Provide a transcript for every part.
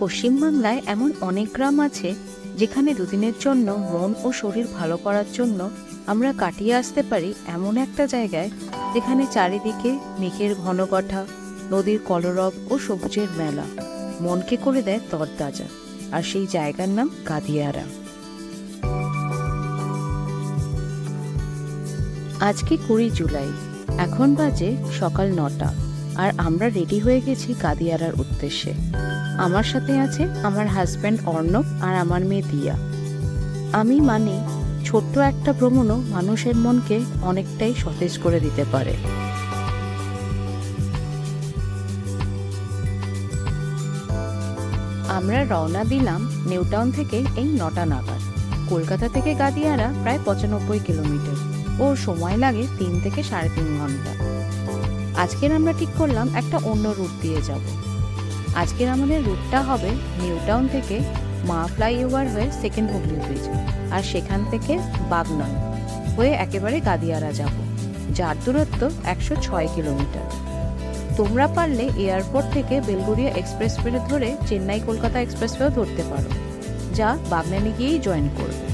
পশ্চিমবাংলায় এমন অনেক গ্রাম আছে, যেখানে দুদিনের জন্য মন ও শরীর ভালো করার জন্য আমরা কাটিয়ে আসতে পারি এমন একটা জায়গায়, যেখানে চারিদিকে মেঘের ঘনকঠা, নদীর কলরব ও সবুজের মেলা। মনকে করে দেয় তরতাজা। আর সেই জায়গার নাম গাদিয়ারা আজকে কুড়ি জুলাই। এখন বাজে সকাল নটা। আর আমরা রেডি হয়ে গেছি কাদিয়ারার উদ্দেশ্যে। আমার সাথে আছে আমার হাজব্যান্ড অর্ণব আর আমার মেয়ে দিয়া। আমি মানে ছোট্ট একটা ভ্রমণও মানুষের মনকে অনেকটাই সতেজ করে দিতে পারে। আমরা রওনা দিলাম নিউটাউন থেকে এই নটা নাগাদ। কলকাতা থেকে গাদিয়ারা প্রায় পঁচানব্বই কিলোমিটার। ও সময় লাগে তিন থেকে সাড়ে তিন ঘণ্টা। আজকের আমরা ঠিক করলাম একটা অন্য রুট দিয়ে যাব। আজকের আমাদের রুটটা হবে নিউটাউন থেকে মা ফ্লাইওভার হয়ে সেকেন্ড হুগলি ব্রিজ আর সেখান থেকে বাগনান হয়ে একেবারে গাদিয়ারা যাব, যার দূরত্ব একশো ছয় কিলোমিটার। তোমরা পারলে এয়ারপোর্ট থেকে বেলগুড়িয়া এক্সপ্রেস এক্সপ্রেসওয়ে ধরে চেন্নাই কলকাতা এক্সপ্রেস এক্সপ্রেসওয়েও ধরতে পারো, যা বাগনানে গিয়েই জয়েন করবে।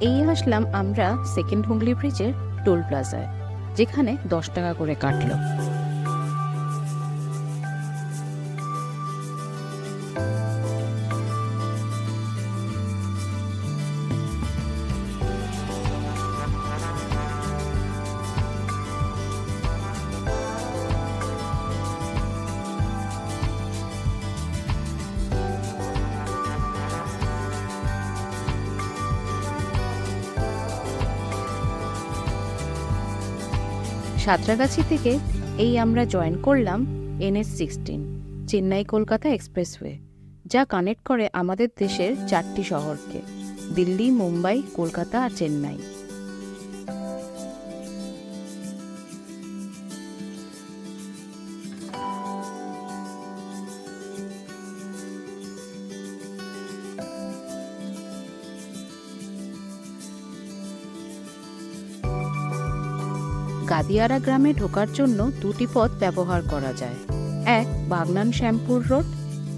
এই আসলাম আমরা সেকেন্ড হুগলি ব্রিজের টোল প্লাজায়। যেখানে দশ টাকা করে কাটলো। সাঁতরাগাছি থেকে এই আমরা জয়েন করলাম NS sixteen Chennai Kolkata expressway যা কানেক্ট করে আমাদের দেশের চারটি শহরকে, দিল্লি, মুম্বাই, কলকাতা আর চেন্নাই। গাদিয়ারা গ্রামে ঢোকার জন্য দুটি পথ ব্যবহার করা যায়। এক বাগনান শ্যামপুর রোড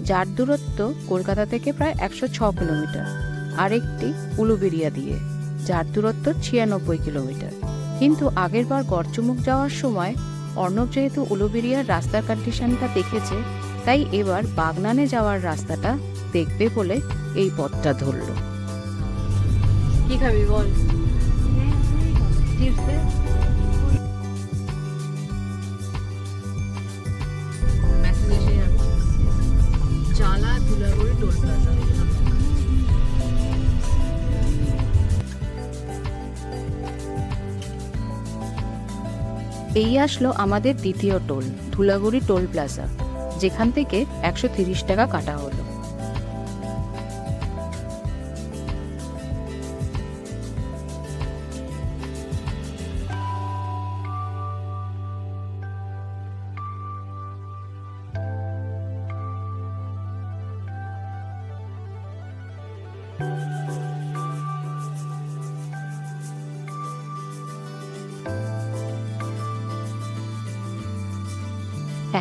যার দূরত্ব কলকাতা থেকে প্রায় একশো ছ কিলোমিটার। আরেকটি উলুবেরিয়া দিয়ে যার দূরত্ব ছিয়ানব্বই কিলোমিটার। কিন্তু আগেরবার গড়চুমুক যাওয়ার সময় অর্ণব যেহেতু উলুবেরিয়ার রাস্তার কন্ডিশনটা দেখেছে তাই এবার বাগনানে যাওয়ার রাস্তাটা দেখবে বলে এই পথটা ধরল। কি খাবি বল? মেসেজ এই আসলো আমাদের দ্বিতীয় টোল, ধুলাগুড়ি টোল প্লাজা, যেখান থেকে একশো তিরিশ টাকা কাটা হলো।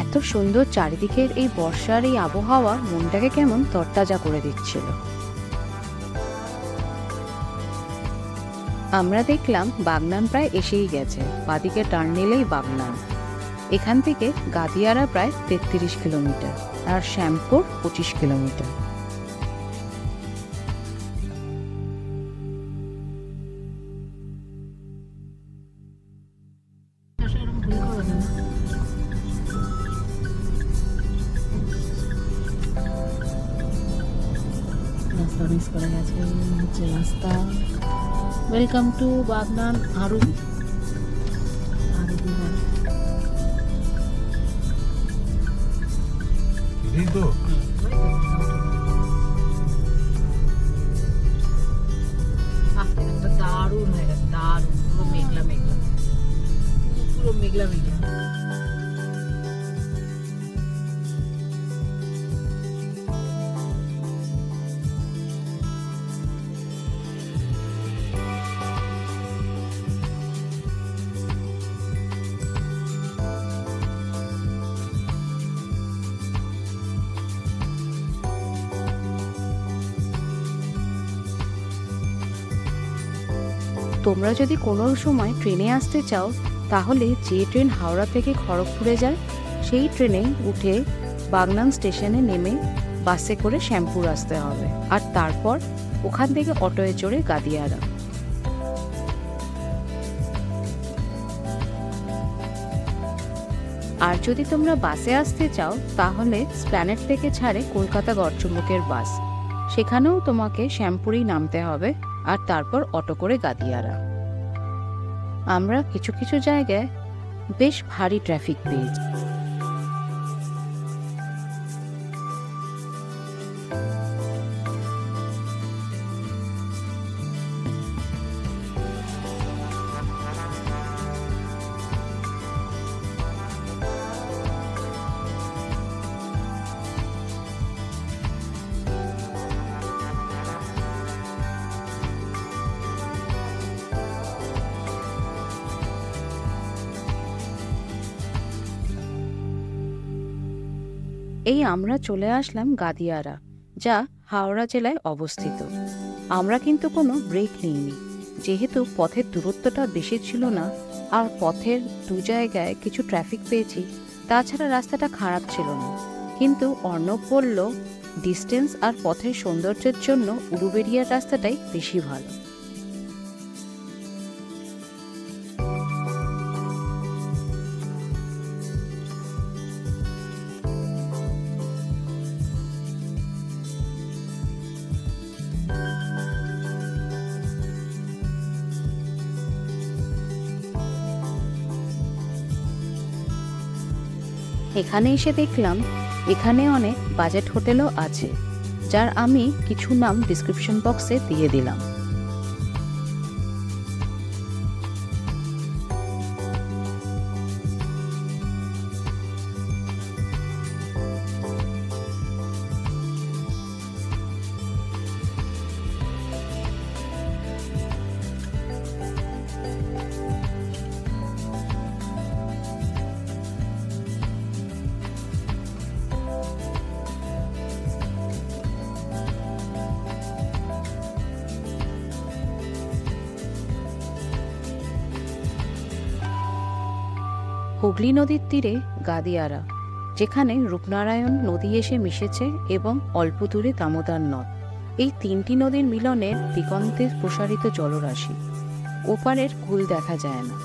এত সুন্দর চারিদিকের এই বর্ষার এই আবহাওয়া মনটাকে কেমন তরতাজা করে দিচ্ছিল। আমরা দেখলাম বাগনান প্রায় এসেই গেছে, বাদিকে টার্ন নিলেই বাগনান। এখান থেকে গাদিয়ারা প্রায় তেত্রিশ কিলোমিটার আর শ্যামপুর পঁচিশ কিলোমিটার। হচ্ছে রাস্তা ওয়েলকাম টু বাগনান আরুবি আরবি বাড়ি। তোমরা যদি কোনো সময় ট্রেনে আসতে চাও, তাহলে যে ট্রেন হাওড়া থেকে খড়গপুরে যায়, সেই ট্রেনে উঠে বাগনান স্টেশনে নেমে বাসে করে শ্যাম্পুর আসতে হবে। আর তারপর ওখান থেকে অটোয়ে চড়ে গাদিয়ারা। আর যদি তোমরা বাসে আসতে চাও, তাহলে স্প্ল্যানেট থেকে ছাড়ে কলকাতা গড়চুম্বকের বাস। সেখানেও তোমাকে শ্যামপুরেই নামতে হবে। আর তারপর অটো করে গাদিয়ারা। আমরা কিছু কিছু জায়গায় বেশ ভারী ট্রাফিক পেয়েছি। এই আমরা চলে আসলাম গাদিয়ারা, যা হাওড়া জেলায় অবস্থিত। আমরা কিন্তু কোনো ব্রেক নিইনি। যেহেতু পথের দূরত্বটা বেশি ছিল না, আর পথের দু জায়গায় কিছু ট্রাফিক পেয়েছি, তাছাড়া রাস্তাটা খারাপ ছিল না। কিন্তু অর্ণব বলল ডিস্টেন্স আর পথের সৌন্দর্যের জন্য উলুবেরিয়ার রাস্তাটাই বেশি ভালো। এখানে এসে দেখলাম, এখানে অনেক বাজেট হোটেলও আছে, যার আমি কিছু নাম ডিসক্রিপশন বক্সে দিয়ে দিলাম। হুগলি নদীর তীরে গাদিয়ারা, যেখানে রূপনারায়ণ নদী এসে মিশেছে এবং অল্প দূরে দামোদর নদ। এই তিনটি নদীর মিলনের দিগন্তে প্রসারিত জলরাশি। ওপারের কুল দেখা যায় না।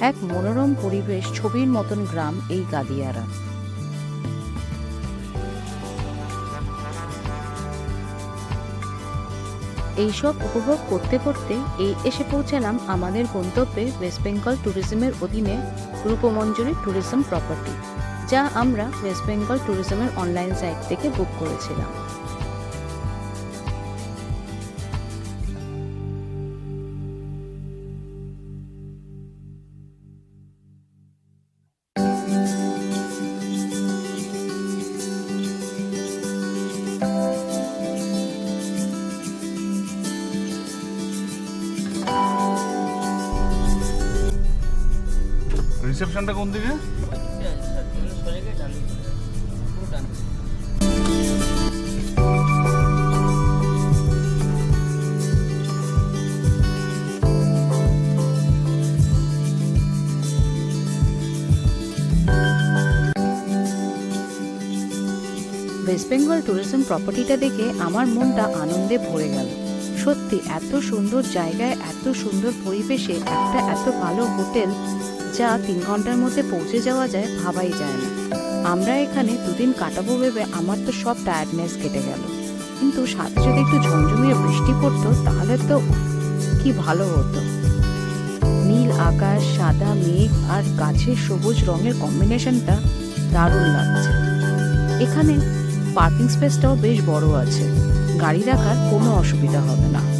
এক মনোরম পরিবেশ, ছবির মতন গ্রাম এই গাদিয়ারা। এইসব উপভোগ করতে করতে এই এসে পৌঁছালাম আমাদের গন্তব্যে ওয়েস্ট বেঙ্গল ট্যুরিজমের অধীনে রূপমঞ্জুরি ট্যুরিজম প্রপার্টি যা আমরা ওয়েস্ট বেঙ্গল ট্যুরিজমের অনলাইন সাইট থেকে বুক করেছিলাম। রিসেপশনটা কোন দিকে? ওয়েস্ট বেঙ্গল ট্যুরিজম প্রপার্টিটা দেখে আমার মনটা আনন্দে ভরে গেল। সত্যি, এত সুন্দর জায়গায়, এত সুন্দর পরিবেশে একটা এত ভালো হোটেল যা তিন ঘণ্টার মধ্যে পৌঁছে যাওয়া যায় ভাবাই যায় না। আমরা এখানে দুদিন কাটাবো ভেবে আমার তো সব টায়ার্ডনেস কেটে গেল। কিন্তু সাথে যদি একটু ঝমঝমিয়ে বৃষ্টি পড়তো, তাহলে তো কি ভালো হতো। নীল আকাশ, সাদা মেঘ আর গাছের সবুজ রঙের কম্বিনেশনটা দারুণ লাগছে। এখানে পার্কিং স্পেসটাও বেশ বড় আছে। গাড়ি রাখার কোনো অসুবিধা হবে না।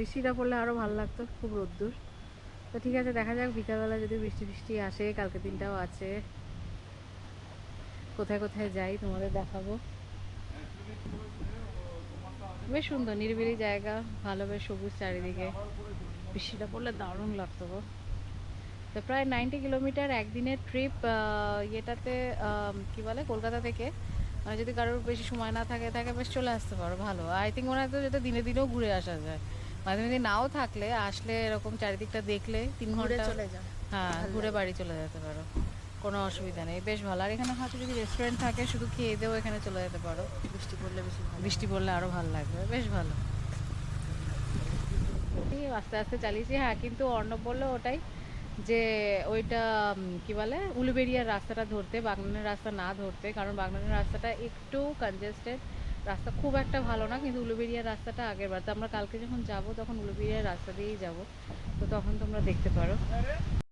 বৃষ্টিটা পড়লে আরও ভালো লাগতো, খুব রোদ্দুর। তো ঠিক আছে, দেখা যাক, বিকালবেলা যদি বৃষ্টি বৃষ্টি আসে, কালকে দিনটাও আছে। কোথায় কোথায় যাই, তোমাদের দেখাবো। বেশ সুন্দর, নিরিবিলি জায়গা, ভালো বেশ সবুজ চারিদিকে। বৃষ্টিটা পড়লে দারুণ লাগতো গো। তো প্রায় নাইনটি কিলোমিটার একদিনের ট্রিপ ইয়েটাতে কি বলে, কলকাতা থেকে। মানে যদি কারোর বেশি সময় না থাকে থাকে বেশ চলে আসতে পারো, ভালো। আই থিঙ্ক হয় তো যাতে দিনে দিনেও ঘুরে আসা যায়। মাঝে মাঝে নাও থাকলে আসলে এরকম চারিদিকটা দেখলে তিন ঘণ্টা চলে যাও। হ্যাঁ ঘুরে বাড়ি চলে যেতে পারো। কোনো অসুবিধা নেই বেশ ভালো। আর এখানে হয়তো যদি রেস্টুরেন্ট থাকে শুধু খেয়ে দেও এখানে চলে যেতে পারো। বৃষ্টি পড়লে বেশি বৃষ্টি পড়লে আরও ভালো লাগবে বেশ ভালো। আস্তে আস্তে চালিয়েছি। হ্যাঁ কিন্তু অর্ণব বলল ওটাই যে ওইটা কি বলে উলুবেরিয়ার রাস্তাটা ধরতে বাগনানের রাস্তা না ধরতে কারণ বাগনানের রাস্তাটা একটু কনজেস্টেড রাস্তা খুব একটা ভালো না কিন্তু উলুবেরিয়ার রাস্তাটা আগের বার তো আমরা কালকে যখন যাব তখন উলুবেরিয়ার রাস্তা দিয়েই যাব। তো তখন তোমরা দেখতে পারো।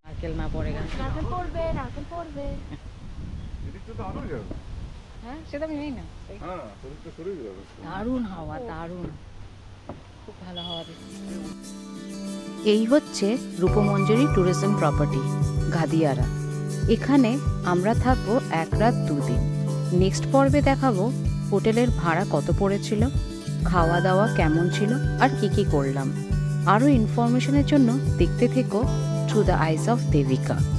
নারকেল না পড়ে গেছে। নারকেল পড়বে নারকেল পড়বে। হ্যাঁ সেটা আমি জানি না। এই হ্যাঁ দারুণ হাওয়া দারুণ। খুব ভালো হাওয়া দিচ্ছে। এই হচ্ছে রূপমঞ্জরি ট্যুরিজম প্রপার্টি গাদিয়ারা এখানে আমরা থাকব এক রাত দুদিন। নেক্সট পর্বে দেখাবো হোটেলের ভাড়া কত পড়েছিল? খাওয়া দাওয়া কেমন ছিল? আর কি কি করলাম? আরও ইনফরমেশনের জন্য দেখতে থেকো through the eyes of Debika